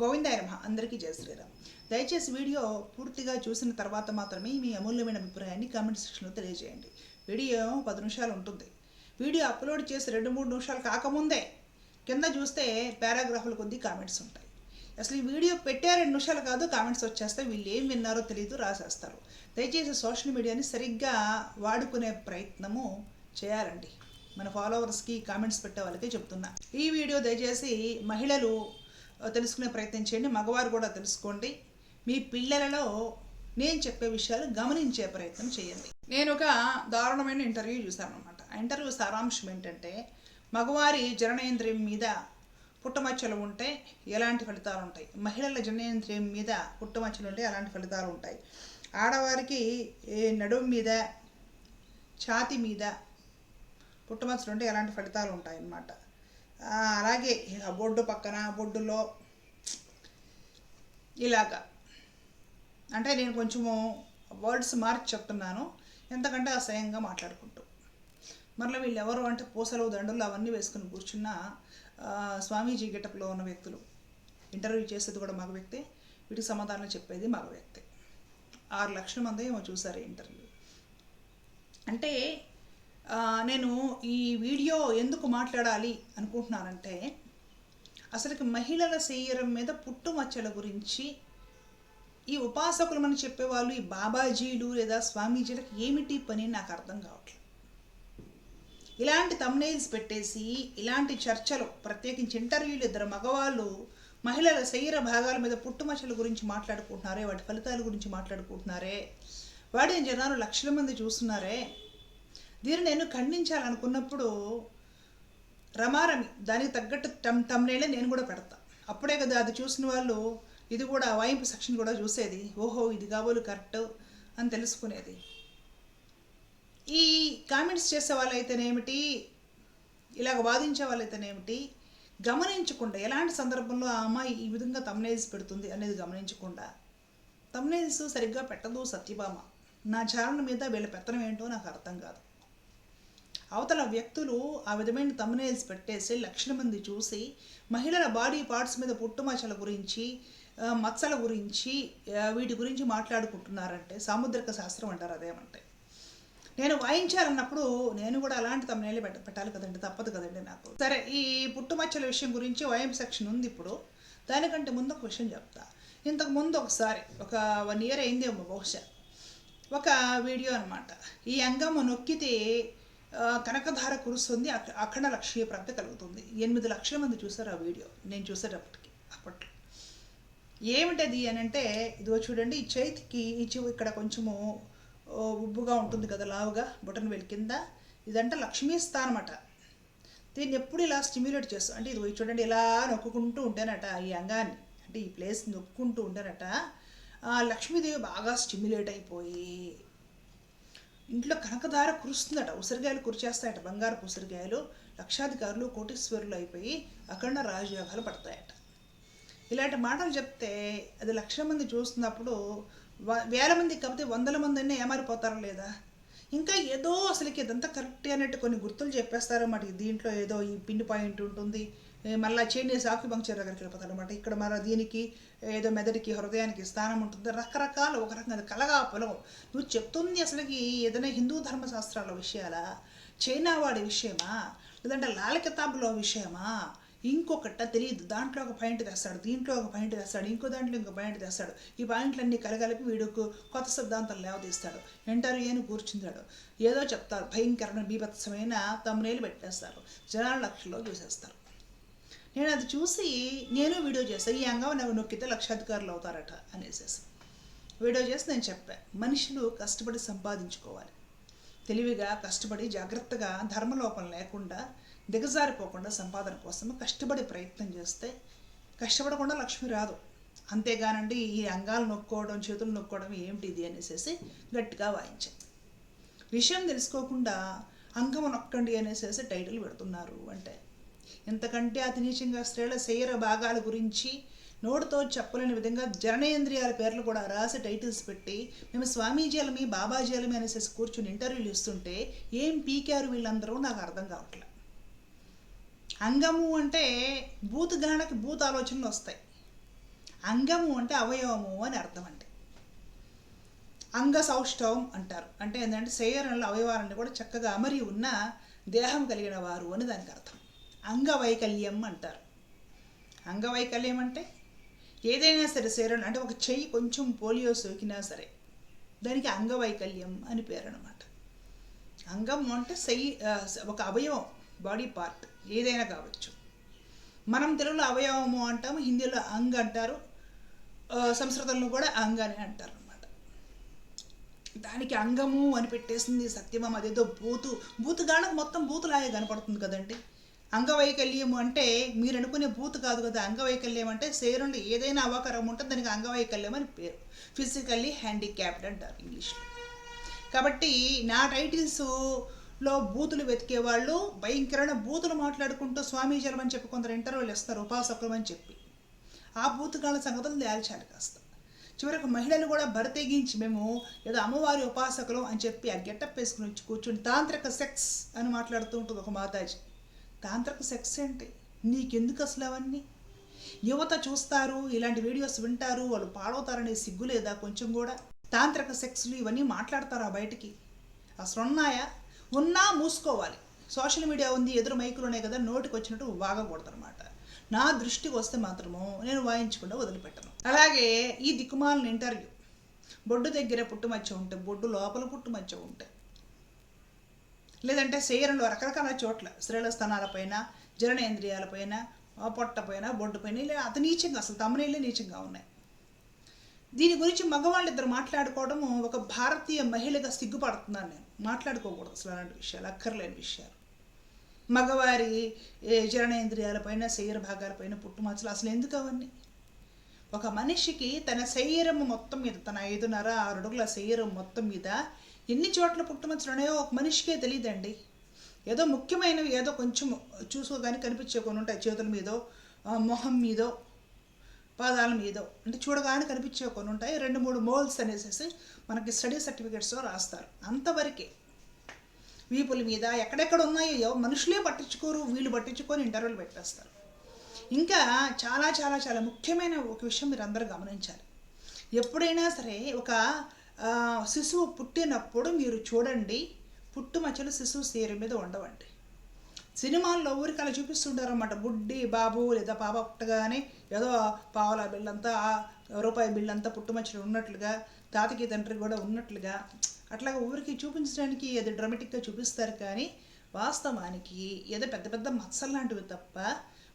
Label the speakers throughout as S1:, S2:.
S1: గోవిందాయ నమ. అందరికీ జయ శ్రీరామ్. దయచేసి వీడియో పూర్తిగా చూసిన తర్వాత మాత్రమే మీ అమూల్యమైన అభిప్రాయాన్ని కామెంట్ సెక్షన్లో తెలియజేయండి. వీడియో పది నిమిషాలు ఉంటుంది. వీడియో అప్లోడ్ చేసి రెండు మూడు నిమిషాలు కాకముందే కింద చూస్తే పారాగ్రాఫ్ల కొద్ది కామెంట్స్ ఉంటాయి. అసలు ఈ వీడియో పెట్టే రెండు నిమిషాలు కాదు కామెంట్స్ వచ్చేస్తాయి. వీళ్ళు ఏం విన్నారో తెలియదు రాసేస్తారు. దయచేసి సోషల్ మీడియాని సరిగ్గా వాడుకునే ప్రయత్నము చేయాలండి. మన ఫాలోవర్స్కి కామెంట్స్ పెట్టే వాళ్ళకి చెప్తున్నా. ఈ వీడియో దయచేసి మహిళలు తెలుసుకునే ప్రయత్నం చేయండి. మగవారు కూడా తెలుసుకోండి. మీ పిల్లలలో నేను చెప్పే విషయాలు గమనించే ప్రయత్నం చేయండి. నేను ఒక దారుణమైన ఇంటర్వ్యూ చూశాను అనమాట ఆ ఇంటర్వ్యూ సారాంశం ఏంటంటే మగవారి జననేంద్రియం మీద పుట్టమచ్చలు ఉంటే ఎలాంటి ఫలితాలు ఉంటాయి? మహిళల జననేంద్రియం మీద పుట్టమచ్చలు ఉంటే ఎలాంటి ఫలితాలు ఉంటాయి? ఆడవారికి ఏ నడుము మీద ఛాతి మీద పుట్టమచ్చలు ఉంటే ఎలాంటి ఫలితాలు ఉంటాయి అన్నమాట అలాగే ఇలా బొడ్డు పక్కన బొడ్డులో ఇలాగా. అంటే నేను కొంచెము వర్డ్స్ మార్చి చెప్తున్నాను. ఎంతకంటే అసహ్యంగా మాట్లాడుకుంటూ. మరలా వీళ్ళు ఎవరు అంటే పూసలు దండలు అవన్నీ వేసుకుని కూర్చున్న స్వామీజీ గెటప్లో ఉన్న వ్యక్తులు. ఇంటర్వ్యూ చేసేది కూడా మగ వ్యక్తి వీటికి సమాధానం చెప్పేది మగ వ్యక్తి. ఆరు లక్షల మంది ఏమో చూసారు ఇంటర్వ్యూ. అంటే నేను ఈ వీడియో ఎందుకు మాట్లాడాలి అనుకుంటున్నానంటే అసలుకి మహిళల శరీరం మీద పుట్టుమచ్చల గురించి ఈ ఉపాసకులు మనం చెప్పేవాళ్ళు ఈ బాబాజీలు లేదా స్వామీజీలకు ఏమిటి పని నాకు అర్థం కావట్లేదు. ఇలాంటి తమ్నైల్స్ పెట్టేసి ఇలాంటి చర్చలు ప్రత్యేకించి ఇంటర్వ్యూలు ఇద్దరు మగవాళ్ళు మహిళల శరీర భాగాల మీద పుట్టుమచ్చల గురించి మాట్లాడుకుంటున్నారే వాటి ఫలితాల గురించి మాట్లాడుకుంటున్నారే వాటిని జనాలు లక్షల మంది చూస్తున్నారే దీన్ని నేను ఖండించాలనుకున్నప్పుడు రమారమి దానికి తగ్గట్టు టమ్ తమ్నేలే నేను కూడా పెడతా. అప్పుడే కదా అది చూసిన వాళ్ళు ఇది కూడా వాయింపు సెక్షన్ కూడా చూసేది. ఓహో ఇది కాబోలు కరెక్ట్ అని తెలుసుకునేది. ఈ కామెంట్స్ చేసే వాళ్ళైతేనేమిటి? ఇలాగ వాదించే వాళ్ళైతేనేమిటి? గమనించకుండా ఎలాంటి సందర్భంలో ఆ అమ్మాయి ఈ విధంగా తమ్నేల్స్ పెడుతుంది అనేది గమనించకుండా తమ్నేల్స్ సరిగ్గా పెట్టదు సత్యభామ. నా చారణ మీద వీళ్ళ పెత్తనం ఏంటో నాకు అర్థం కాదు. అవతల వ్యక్తులు ఆ విధమైన తమ్నేల్స్ పెట్టేసి లక్షల మంది చూసి మహిళల బాడీ పార్ట్స్ మీద పుట్టుమచ్చల గురించి మచ్చల గురించి వీటి గురించి మాట్లాడుకుంటున్నారంటే సాముద్రిక శాస్త్రం అంటారు అదేమంటే. నేను వాయించాలన్నప్పుడు నేను కూడా అలాంటి తమ్నేలే పెట్ట పెట్టాలి కదండి తప్పదు కదండి నాకు. సరే ఈ పుట్టుమచ్చల విషయం గురించి వాయింపు సెక్షన్ ఉంది ఇప్పుడు. దానికంటే ముందు ఒక విషయం చెప్తా. ఇంతకు ముందు ఒకసారి ఒక వన్ ఇయర్ అయిందేమో బహుశా. ఒక వీడియో అనమాట ఈ అంగము నొక్కితే కనకధార కురుస్తుంది అఖ- అఖండ లక్ష్మీ ప్రాప్తి కలుగుతుంది. ఎనిమిది లక్షల మంది చూసారు ఆ వీడియో. నేను చూసేటప్పటికి అప్పట్లో. ఏమిటది అని అంటే ఇదిగో చూడండి ఈ చేతికి ఈ ఇక్కడ కొంచెము ఉబ్బుగా ఉంటుంది కదా లావుగా బొటన్ వెల్ కింద. ఇదంటే లక్ష్మీ స్థానం అట దీన్ని ఎప్పుడు ఇలా స్టిమ్యులేట్ చేస్తాం అంటే ఇది చూడండి ఇలా నొక్కుంటూ ఉంటానట ఈ అంగాన్ని. అంటే ఈ ప్లేస్ నొక్కుంటూ ఉంటానట లక్ష్మీదేవి బాగా స్టిమ్యులేట్ అయిపోయి ఇంట్లో కనకదార కురుస్తుందట ఉసిరికాయలు కురిచేస్తాయట బంగారపు ఉసిరిగాయలు. లక్షాధికారులు కోటీశ్వరులు అయిపోయి అఖండ రాజయోగాలు పడతాయట. ఇలాంటి మాటలు చెప్తే అది లక్షల మంది చూస్తున్నప్పుడు వ- వేల మంది కాకపోతే వందల మంది అయినా ఏమారిపోతారా లేదా? ఇంకా ఏదో అసలుకి ఇదంతా కరెక్ట్ అన్నట్టు కొన్ని గుర్తులు చెప్పేస్తారు అన్నమాట దీంట్లో ఏదో ఈ పిన్ పాయింట్ ఉంటుంది మళ్ళా చైనీస్ ఆకుపంక్చర్ దగ్గరికి వెళ్ళిపోతారు అనమాట ఇక్కడ మన దీనికి ఏదో మెదడికి హృదయానికి స్థానం ఉంటుంది. రకరకాల ఒక రకంగా కలగా పొలం నువ్వు చెప్తుంది అసలుకి ఏదైనా హిందూ ధర్మశాస్త్రాల విషయాలా? చైనా వాడి విషయమా? లేదంటే లాల కితాబులో విషయమా? ఇంకొకట తెలియదు దాంట్లో ఒక పాయింట్ తెస్తాడు దీంట్లో ఒక పాయింట్ తెస్తాడు ఇంకో దాంట్లో ఇంకో పాయింట్ తెస్తాడు ఈ పాయింట్లన్నీ కలగలిపి వీడుకు కొత్త సిద్ధాంతం లేవదీస్తాడు. ఇంటర్వ్యూ అని కూర్చుంటాడు. ఏదో చెప్తారు. భయంకరమైన బీభత్సమైన తమ్మునేలు పెట్టేస్తారు. జనాల లక్షల్లో చూసేస్తారు. నేను అది చూసి నేను వీడియో చేస్తాను ఈ అంగం నాకు నొక్కితే లక్షాధికారులు అవుతారట అనేసేసి. వీడియో చేసి నేను చెప్పాను మనుషులు కష్టపడి సంపాదించుకోవాలి. తెలివిగా కష్టపడి జాగ్రత్తగా ధర్మలోపం లేకుండా దిగజారిపోకుండా సంపాదన కోసం కష్టపడి ప్రయత్నం చేస్తే కష్టపడకుండా లక్ష్మి రాదు. అంతేగానండి ఈ అంగాలు నొక్కోవడం చేతులు నొక్కోవడం ఏమిటి ఇది అనేసేసి గట్టిగా వాయించాను విషయం తెలుసుకోకుండా అంగము నొక్కండి అనేసి టైటిల్ పెడుతున్నారు అంటే ఇంతకంటే అతి నీచంగా స్త్రీల శరీర భాగాల గురించి నోటితో చెప్పలేని విధంగా జననేంద్రియాల పేర్లు కూడా రాసి టైటిల్స్ పెట్టి మేము స్వామీజీలమి బాబాజీలమి అనేసి కూర్చుని ఇంటర్వ్యూలు ఇస్తుంటే ఏం పీకారు వీళ్ళందరూ నాకు అర్థం కావట్లేదు అంగము అంటే బూత్ భూత ఆలోచనలు వస్తాయి. అంగము అంటే అవయవము అని అర్థం అండి అంగ సౌష్ఠవం అంటారు. అంటే ఏంటంటే శరీరంలో అవయవాలన్నీ కూడా చక్కగా అమరి ఉన్న దేహం కలిగిన వారు అని దానికి అర్థం. అంగవైకల్యం అంటారు. అంగవైకల్యం అంటే ఏదైనా సరే శరీరం అంటే ఒక చెయ్యి కొంచెం పోలియో సోకినా సరే దానికి అంగవైకల్యం అని పేరు అనమాట అంగం అంటే సై ఒక అవయవం బాడీ పార్ట్ ఏదైనా కావచ్చు. మనం తెలుగులో అవయవము అంటాము హిందీలో అంగ్ అంటారు సంస్కృతంలో కూడా అంగ్ అని అంటారు అనమాట దానికి అంగము అని పెట్టేసింది సత్యమం అదేదో బూతు బూతుగానకు మొత్తం బూతులాగే కనపడుతుంది కదండి. అంగవైకల్యం అంటే మీరు అనుకునే భూత్ కాదు కదా. అంగవైకల్యం అంటే శరీరంలో ఏదైనా అవకరం ఉంటే దానికి అంగవైకల్యం అని పేరు. ఫిజికల్లీ హ్యాండిక్యాప్డ్ అంటారు ఇంగ్లీష్లో. కాబట్టి నా టైటిల్స్లో బూతులు వెతికే వాళ్ళు భయంకరమైన బూతులు మాట్లాడుకుంటూ స్వామి జలమని చెప్పి కొందరు ఇంటర్వ్యూలు ఇస్తారు ఉపాసకులు అని చెప్పి. ఆ బూతుగాళ్ళ సంగతులు తేల్చాలి కాస్త. చివరికి మహిళలు కూడా బరితెగించి మేము ఏదో అమ్మవారి ఉపాసకులు అని చెప్పి ఆ గెటప్ వేసుకుని వచ్చి కూర్చుని తాంత్రిక సెక్స్ అని మాట్లాడుతూ ఉంటుంది ఒక మాతాజీ. తాంత్రిక సెక్స్ ఏంటి? నీకెందుకు అసలు అవన్నీ? యువత చూస్తారు ఇలాంటి వీడియోస్ వింటారు వాళ్ళు పాడవుతారనే సిగ్గు లేదా కొంచెం కూడా? తాంత్రిక సెక్స్లు ఇవన్నీ మాట్లాడతారా బయటికి? అసలు ఉన్నాయా? ఉన్నా మూసుకోవాలి. సోషల్ మీడియా ఉంది ఎదురు మైకులోనే కదా నోటికి వచ్చినట్టు వాగకూడదనమాట నా దృష్టికి వస్తే మాత్రము నేను వాయించకుండా వదిలిపెట్టను. అలాగే ఈ దిక్కుమాలిన ఇంటర్వ్యూ. బొడ్డు దగ్గర పుట్టుమచ్చ ఉంటే బొడ్డు లోపల పుట్టుమచ్చ ఉంటాయి లేదంటే శరీరంలో రకరకాల చోట్ల స్త్రీల స్థానాలపైన జననేంద్రియాలపైన పొట్టపైన బొడ్డుపైన ఇలా అతి నీచంగా అసలు తమనీళ్ళే నీచంగా ఉన్నాయి. దీని గురించి మగవాళ్ళు ఇద్దరు మాట్లాడుకోవడము ఒక భారతీయ మహిళగా సిగ్గుపడుతున్నాను నేను. మాట్లాడుకోకూడదు అసలు అలాంటి విషయాలు అక్కర్లేని విషయాలు. మగవారి ఏ, జననేంద్రియాలపైన శరీర భాగాలపైన పుట్టుమచ్చలు అసలు ఎందుకు అవన్నీ? ఒక మనిషికి తన శరీరం మొత్తం మీద తన ఐదున్నర ఆరు అడుగుల శరీరం మొత్తం మీద ఎన్ని చోట్ల పుట్టుమచ్చలు ఉన్నాయో ఒక మనిషికే తెలియదండి ఏదో ముఖ్యమైనవి ఏదో కొంచెం చూసుకోగానే కనిపించే కొన్ని ఉంటాయి. చేతుల మీదో మొహం మీదో పాదాల మీదో. అంటే చూడగానే కనిపించే కొన్ని ఉంటాయి. రెండు మూడు మోల్స్ అనేసి మనకి స్టడీ సర్టిఫికేట్స్లో రాస్తారు. అంతవరకే వీపుల మీద ఎక్కడెక్కడ ఉన్నాయో మనుషులే పట్టించుకోరు వీళ్ళు పట్టించుకొని ఇంటర్వ్యూలు పెట్టేస్తారు. ఇంకా చాలా చాలా చాలా ముఖ్యమైన ఒక విషయం మీరు అందరూ గమనించాలి. ఎప్పుడైనా సరే ఒక శిశువు పుట్టినప్పుడు మీరు చూడండి పుట్టు మచ్చలు శిశువు సేరు మీద ఉండవండి. సినిమాల్లో ఊరికి అలా చూపిస్తుంటారు అన్నమాట బుడ్డి బాబు లేదా పాప పుట్టగానే ఏదో పావలా బిళ్ళంతా రూపాయి బిళ్ళంతా పుట్టుమచ్చలు ఉన్నట్లుగా తాతకి తండ్రి కూడా ఉన్నట్లుగా అట్లాగా ఊరికి చూపించడానికి ఏదో డ్రామాటిక్గా చూపిస్తారు కానీ వాస్తవానికి ఏదో పెద్ద పెద్ద మత్సలు లాంటివి తప్ప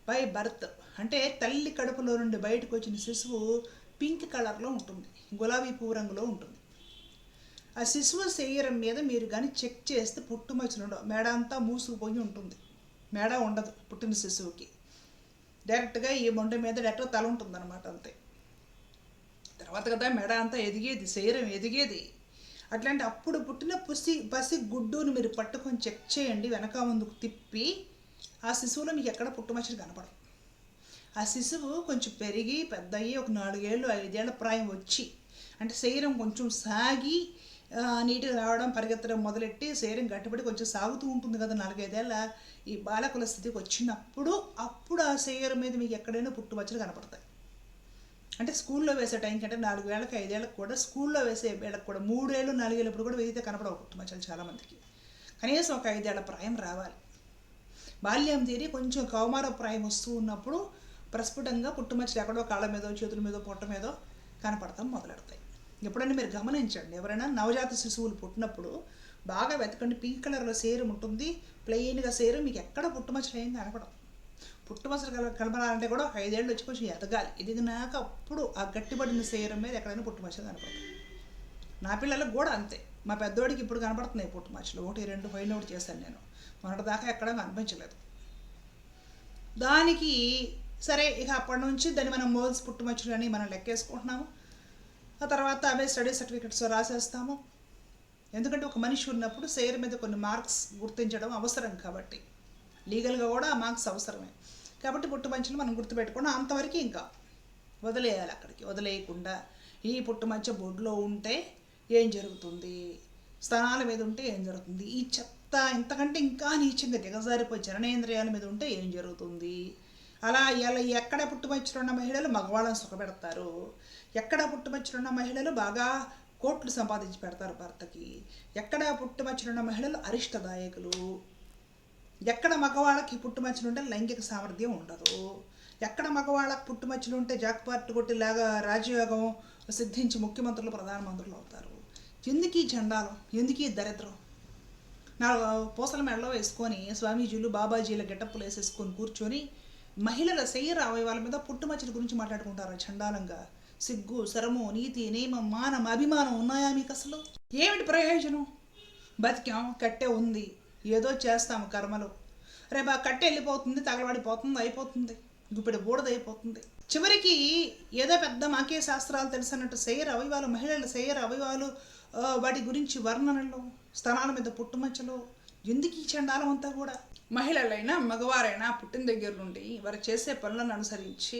S1: బై బర్త్ అంటే తల్లి కడుపులో నుండి బయటకు వచ్చిన శిశువు పింక్ కలర్లో ఉంటుంది గులాబీ పువ్వు రంగులో ఉంటుంది. ఆ శిశువు శరీరం మీద మీరు కానీ చెక్ చేస్తే పుట్టుమచ్చలు ఉండవు. మేడ అంతా మూసుకుపోయి ఉంటుంది. మేడ ఉండదు పుట్టిన శిశువుకి. డైరెక్ట్గా ఈ మొండ మీద డైరెక్ట్ తల ఉంటుందన్నమాట అంతే. తర్వాత కదా మెడ అంతా ఎదిగేది శరీరం ఎదిగేది. అట్లాంటి అప్పుడు పుట్టిన పుసి పసి గుడ్డుని మీరు పట్టుకొని చెక్ చేయండి వెనక ముందుకు తిప్పి ఆ శిశువులో మీకు ఎక్కడ పుట్టుమచ్చలు కనపడదు ఆ శిశువు కొంచెం పెరిగి పెద్ద అయ్యి ఒక నాలుగేళ్ళు ఐదేళ్ళ ప్రాయం వచ్చి అంటే శరీరం కొంచెం సాగి నీటికి రావడం పరిగెత్తడం మొదలెట్టి శరీరం గట్టిపడి కొంచెం సాగుతూ ఉంటుంది కదా నాలుగైదేళ్ళ. ఈ బాలకుల స్థితికి వచ్చినప్పుడు అప్పుడు ఆ శరీరం మీద మీకు ఎక్కడైనా పుట్టుమచ్చలు కనపడతాయి. అంటే స్కూల్లో వేసే టైం కంటే నాలుగు వేలకు ఐదేళ్ళకి కూడా స్కూల్లో వేసే వేళకు కూడా మూడేళ్ళు నాలుగేళ్ళప్పుడు కూడా వేయితే కనపడవు పుట్టుమచ్చలు చాలామందికి. కనీసం ఒక ఐదేళ్ళ ప్రాయం రావాలి. బాల్యం తీరి కొంచెం కౌమార ప్రాయం వస్తూ ఉన్నప్పుడు ప్రస్ఫుటంగా పుట్టుమచ్చలు ఎక్కడో కాళ్ళ మీదో చేతుల మీదో పొట్ట మీదో కనపడతాం మొదలెడతాయి. ఎప్పుడైనా మీరు గమనించండి. ఎవరైనా నవజాత శిశువులు పుట్టినప్పుడు బాగా వెతకండి. పింక్ కలర్లో సేరం ఉంటుంది ప్లెయిన్గా సేరం మీకు ఎక్కడ పుట్టుమచ్చలు ఏం కనపడవు. పుట్టుమచ్చలు కల కనపడాలంటే కూడా ఐదేళ్ళు వచ్చి కొంచెం ఎదగాలి. ఎదిగినాక అప్పుడు ఆ గట్టిపడిన సేరం మీద ఎక్కడైనా పుట్టుమచ్చలు కనపడతాయి నా పిల్లలకు కూడా అంతే. మా పెద్దోడికి ఇప్పుడు కనపడుతున్నాయి పుట్టుమచ్చలు. ఒకటి రెండు ఫైన్ అవుట్ చేశాను నేను. మొన్నటి దాకా ఎక్కడ కనిపించలేదు. దానికి సరే ఇక అప్పటి నుంచి దాన్ని మనం మోల్స్ పుట్టుమచ్చలు అని మనం లెక్కేసుకుంటున్నాము. ఆ తర్వాత అవే స్టడీ సర్టిఫికెట్స్ రాసేస్తాము. ఎందుకంటే ఒక మనిషి ఉన్నప్పుడు శరీరం మీద కొన్ని మార్క్స్ గుర్తించడం అవసరం కాబట్టి. లీగల్గా కూడా ఆ మార్క్స్ అవసరమే. కాబట్టి పుట్టు మంచిని మనం గుర్తుపెట్టుకుని అంతవరకు ఇంకా వదిలేయాలి అక్కడికి. వదిలేయకుండా ఈ పుట్టు మధ్య బొడ్లో ఉంటే ఏం జరుగుతుంది? స్థానాల మీద ఉంటే ఏం జరుగుతుంది? ఈ చెత్త ఇంతకంటే ఇంకా నీచంగా దిగజారిపోయి జననేంద్రియాల మీద ఉంటే ఏం జరుగుతుంది? అలా ఇలా ఎక్కడ పుట్టుమచ్చులున్న మహిళలు మగవాళ్ళని సుఖపెడతారు? ఎక్కడ పుట్టుమచ్చలున్న మహిళలు బాగా కోట్లు సంపాదించి పెడతారు భర్తకి? ఎక్కడ పుట్టుమచ్చలున్న మహిళలు అరిష్టదాయకులు? ఎక్కడ మగవాళ్ళకి పుట్టుమచ్చలుంటే లైంగిక సామర్థ్యం ఉండదు. ఎక్కడ మగవాళ్ళకి పుట్టుమచ్చలు ఉంటే జాక్పాట్ కొట్టిలాగా రాజయోగం సిద్ధించి ముఖ్యమంత్రులు ప్రధానమంత్రులు అవుతారు. ఎందుకు ఈ చండాలం? ఎందుకు ఈ దరిద్రం? నా పూసల మెడలో వేసుకొని స్వామీజీలు బాబాజీల గెటప్పులు వేసేసుకొని కూర్చొని మహిళల శరీర అవయవాల మీద పుట్టుమచ్చల గురించి మాట్లాడుకుంటారు చండాలంగా? సిగ్గు శరము నీతి నియమం మానం అభిమానం ఉన్నాయా మీకు అసలు ఏమిటి ప్రయోజనం? బతికాం కట్టే ఉంది. ఏదో చేస్తాము కర్మలు. రేపు ఆ కట్టె వెళ్ళిపోతుంది తగలబడిపోతుంది అయిపోతుంది. గుప్పెడు బూడదైపోతుంది. చివరికి ఏదో పెద్ద మాకే శాస్త్రాలు తెలిసినట్టు శరీర అవయవాలు మహిళల శరీర అవయవాలు వాటి గురించి వర్ణనలు స్థనాల మీద పుట్టుమచ్చలు ఎందుకు ఈ చండాలం అంతా కూడా? మహిళలైనా మగవారైనా పుట్టిన దగ్గర నుండి వారు చేసే పనులను అనుసరించి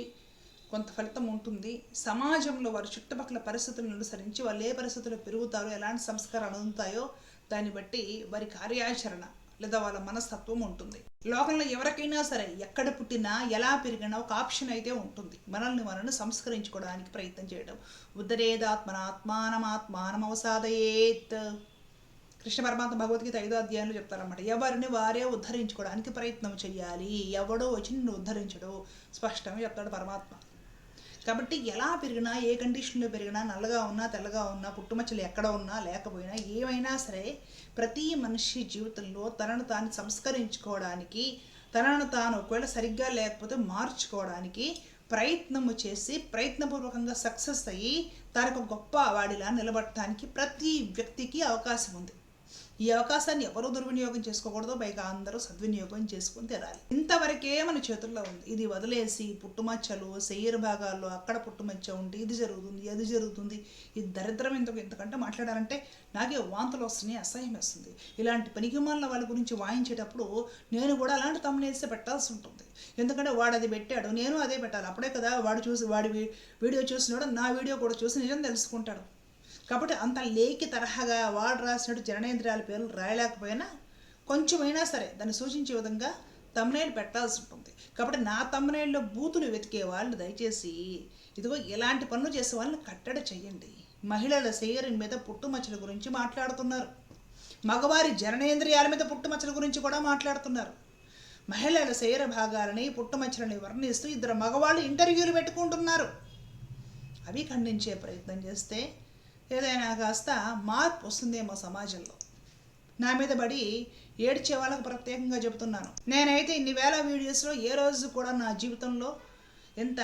S1: కొంత ఫలితం ఉంటుంది. సమాజంలో వారి చుట్టుపక్కల పరిస్థితులను అనుసరించి వాళ్ళు ఏ పరిస్థితుల్లో పెరుగుతారో ఎలాంటి సంస్కారాలు అందుతాయో దాన్ని బట్టి వారి కార్యాచరణ లేదా వాళ్ళ మనస్తత్వం ఉంటుంది. లోకంలో ఎవరికైనా సరే ఎక్కడ పుట్టినా ఎలా పెరిగినా ఒక ఆప్షన్ అయితే ఉంటుంది. మనల్ని మనల్ని సంస్కరించుకోవడానికి ప్రయత్నం చేయడం. ఉద్దరేదాత్మన ఆత్మానమాత్మానమవసాదయేత్ కృష్ణ పరమాత్మ భగవద్గీత ఐదో అధ్యాయంలో చెప్తారన్నమాట. ఎవరిని వారే ఉద్ధరించుకోవడానికి ప్రయత్నం చేయాలి. ఎవడో వచ్చి నిన్ను ఉద్ధరించడు. స్పష్టంగా చెప్తాడు పరమాత్మ. కాబట్టి ఎలా పెరిగినా ఏ కండిషన్లో పెరిగినా నల్లగా ఉన్నా తెల్లగా ఉన్నా పుట్టుమచ్చలు ఎక్కడ ఉన్నా లేకపోయినా ఏమైనా సరే ప్రతి మనిషి జీవితంలో తనను తాను సంస్కరించుకోవడానికి తనను తాను ఒకవేళ సరిగ్గా లేకపోతే మార్చుకోవడానికి ప్రయత్నము చేసి ప్రయత్నపూర్వకంగా సక్సెస్ అయ్యి తనకు గొప్ప వాడిలా నిలబడటానికి ప్రతి వ్యక్తికి అవకాశం ఉంది. ఈ అవకాశాన్ని ఎవరూ దుర్వినియోగం చేసుకోకూడదు పైగా అందరూ సద్వినియోగం చేసుకుని తీరాలి ఇంతవరకే మన చేతుల్లో ఉంది. ఇది వదిలేసి పుట్టుమచ్చలు శరీర భాగాల్లో అక్కడ పుట్టుమచ్చ ఉండి ఇది జరుగుతుంది అది జరుగుతుంది. ఇది దరిద్రం ఎందుకు? ఎందుకంటే మాట్లాడాలంటే నాకే వాంతులు వస్తున్నాయి అసహ్యం వేస్తుంది. ఇలాంటి పనికిమాలిన వాళ్ళ గురించి వాయించేటప్పుడు నేను కూడా అలాంటి తమ్మునేస్తే పెట్టాల్సి ఉంటుంది. ఎందుకంటే వాడు అది పెట్టాడు నేను అదే పెట్టాలి. అప్పుడే కదా వాడు చూసి వాడి వీడియో చూసినాడు నా వీడియో కూడా చూసి నిజం తెలుసుకుంటాడు. కాబట్టి అంత లేకి తరహాగా వాడు రాసినట్టు జననేంద్రియాల పేర్లు రాయలేకపోయినా కొంచెమైనా సరే దాన్ని సూచించే విధంగా తమ్నేలు పెట్టాల్సి ఉంటుంది. కాబట్టి నా తమ్నేళ్ళలో బూతులు వెతికే వాళ్ళు దయచేసి ఇదిగో ఇలాంటి పనులు చేసే వాళ్ళని కట్టడి చేయండి మహిళల శరీరం మీద పుట్టుమచ్చల గురించి మాట్లాడుతున్నారు. మగవారి జననేంద్రియాల మీద పుట్టుమచ్చల గురించి కూడా మాట్లాడుతున్నారు. మహిళల శరీర భాగాలని పుట్టుమచ్చలని వర్ణిస్తూ ఇద్దరు మగవాళ్ళు ఇంటర్వ్యూలు పెట్టుకుంటున్నారు. అవి ఖండించే ప్రయత్నం చేస్తే ఏదైనా కాస్త మార్పు వస్తుందేమో సమాజంలో. నా మీద పడి ఏడ్చే వాళ్ళకు ప్రత్యేకంగా చెబుతున్నాను. నేనైతే ఇన్ని వేల వీడియోస్లో ఏ రోజు కూడా నా జీవితంలో ఎంత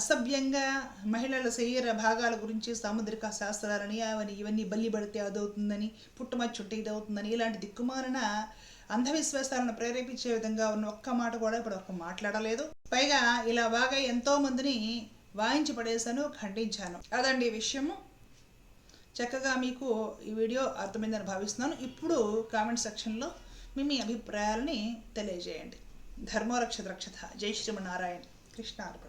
S1: అసభ్యంగా మహిళల శరీర భాగాల గురించి సాముద్రిక శాస్త్రాలని అవన్నీ ఇవన్నీ బల్లి పడితే అదవుతుందని పుట్టుమచ్చుంటే ఇది అవుతుందని ఇలాంటి దిక్కుమాలిన అంధవిశ్వాసాలను ప్రేరేపించే విధంగా ఉన్న ఒక్క మాట కూడా ఇప్పుడు ఒక్క మాట్లాడలేదు. పైగా ఇలా బాగా ఎంతో మందిని వాయించి పడేశాను ఖండించాను. అదండి ఈ విషయము. చక్కగా మీకు ఈ వీడియో అర్థమైందని భావిస్తున్నాను. ఇప్పుడు కామెంట్ సెక్షన్లో మీ మీ అభిప్రాయాలని తెలియజేయండి. ధర్మరక్షత రక్షత జై శ్రీమనారాయణ కృష్ణార్పణ.